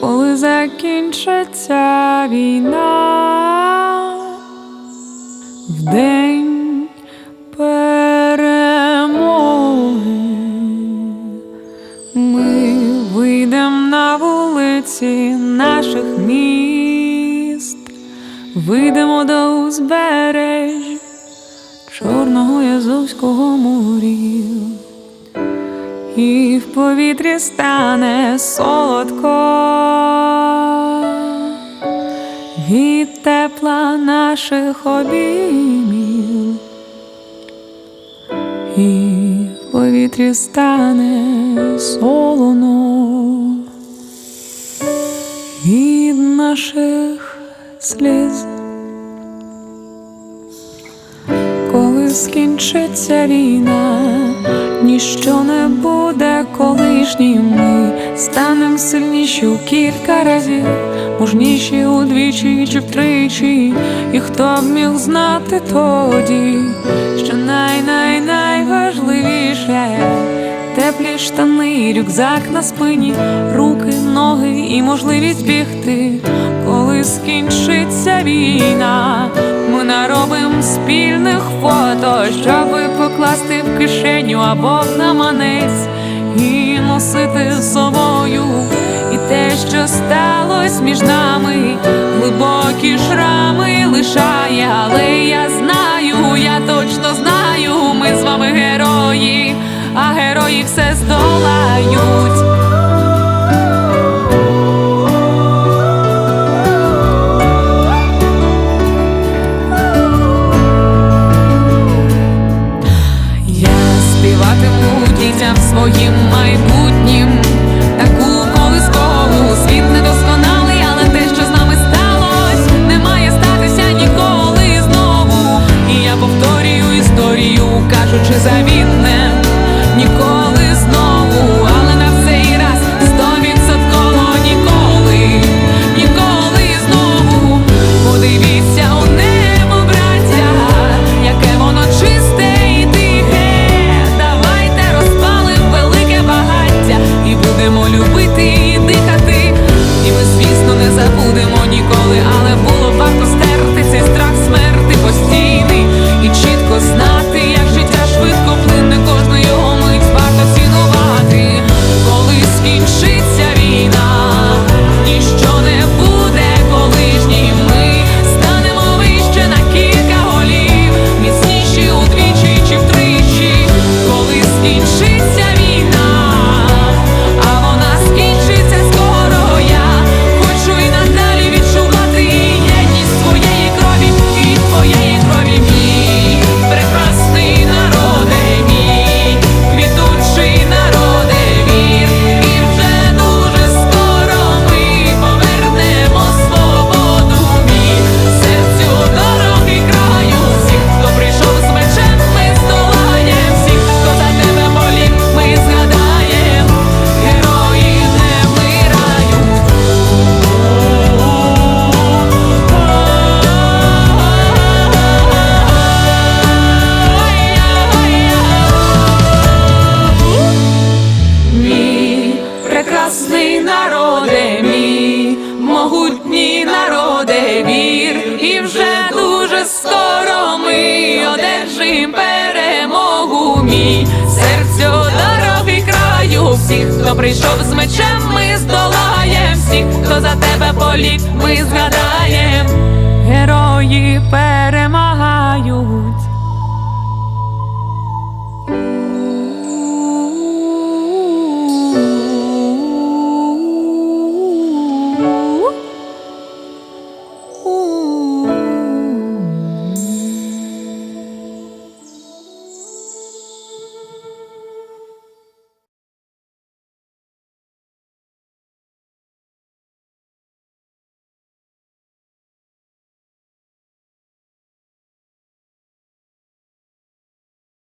коли закінчиться війна, в день перемоги ми вийдемо на вулиці наших міст, вийдемо до узбережжя Чорного Язовського морів. І в повітрі стане солодко від тепла наших обіймів, і в повітрі стане солоно від наших сліз. Коли скінчиться війна, ніщо не буде колишнім. Ми станем сильніші у кілька разів, мужніші удвічі чи втричі, і хто б міг знати тоді, що най-най найважливіше теплі штани, рюкзак на спині, руки, ноги і можливість бігти, коли скінчиться війна, ми наробимо спільних фото, щоби покласти в кишеню або в наманець і носити з собою. І те, що сталося між нами, глибокі шрами лишає, але я знаю, я точно знаю, ми з вами герої, а герої все здолають. Завітне, ніколи хто прийшов з мечем, ми здолаєм всіх, хто за тебе болів, ми згадаєм, герої перемагають.